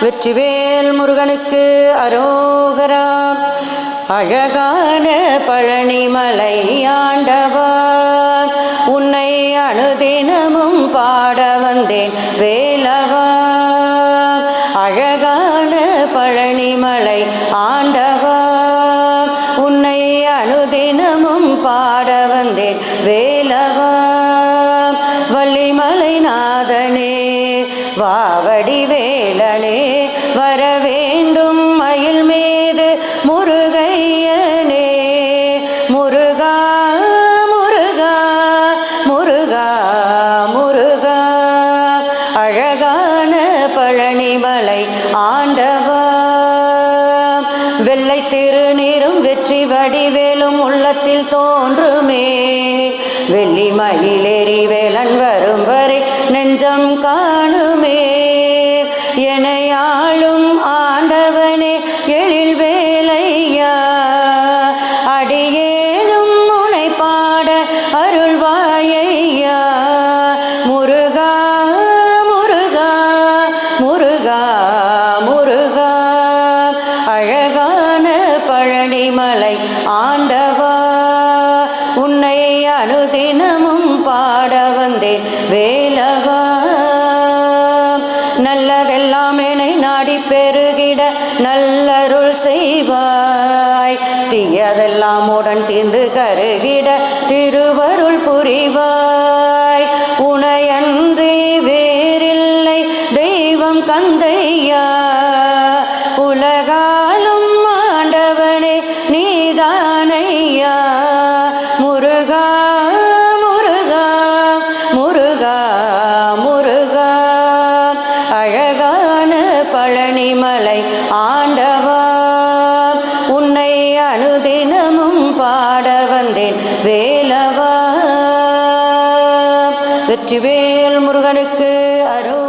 வெற்றிவேல் முருகனுக்கு அரோகரா. அழகான பழனிமலை ஆண்டவா. உன்னை அனுதினமும் பாட வந்தேன் வேலவா. அழகான பழனிமலை ஆண்டவா. உன்னை அனுதினமும் பாட வந்தேன் வேலவா. வள்ளிமலை நாதனே வாவடி வேலனே வர வேண்டும் மயில் மீது முருகையனே. முருகா முருகா முருகா முருகா. அழகான பழனிமலை ஆண்டவா. திருநீரும் வெற்றி வடிவேலும் உள்ளத்தில் தோன்றுமே. வெள்ளி மயிலேறி வேலன் வரும் வரை நெஞ்சம் காணுமே. ஆளும் ஆண்டவனே எழில் ஆண்டவா உன்னை அனுதினமும் பாட வந்தேன் வேலவா. நல்லதெல்லாம் என்னை நாடி பெருகிட நல்லருள் செய்வாய். தீயதெல்லாம் உடன் தீர்ந்து கருகிட திருவருள் புரிவாய். உனையன்றி வேறில்லை தெய்வம் கந்தையா உலகால் முருகா முருகா முருகா முருகா. அழகான பழனிமலை ஆண்டவா உன்னை அனுதினமும் பாட வந்தேன் வேலவா. வெற்றிவேல் முருகனுக்கு அரோ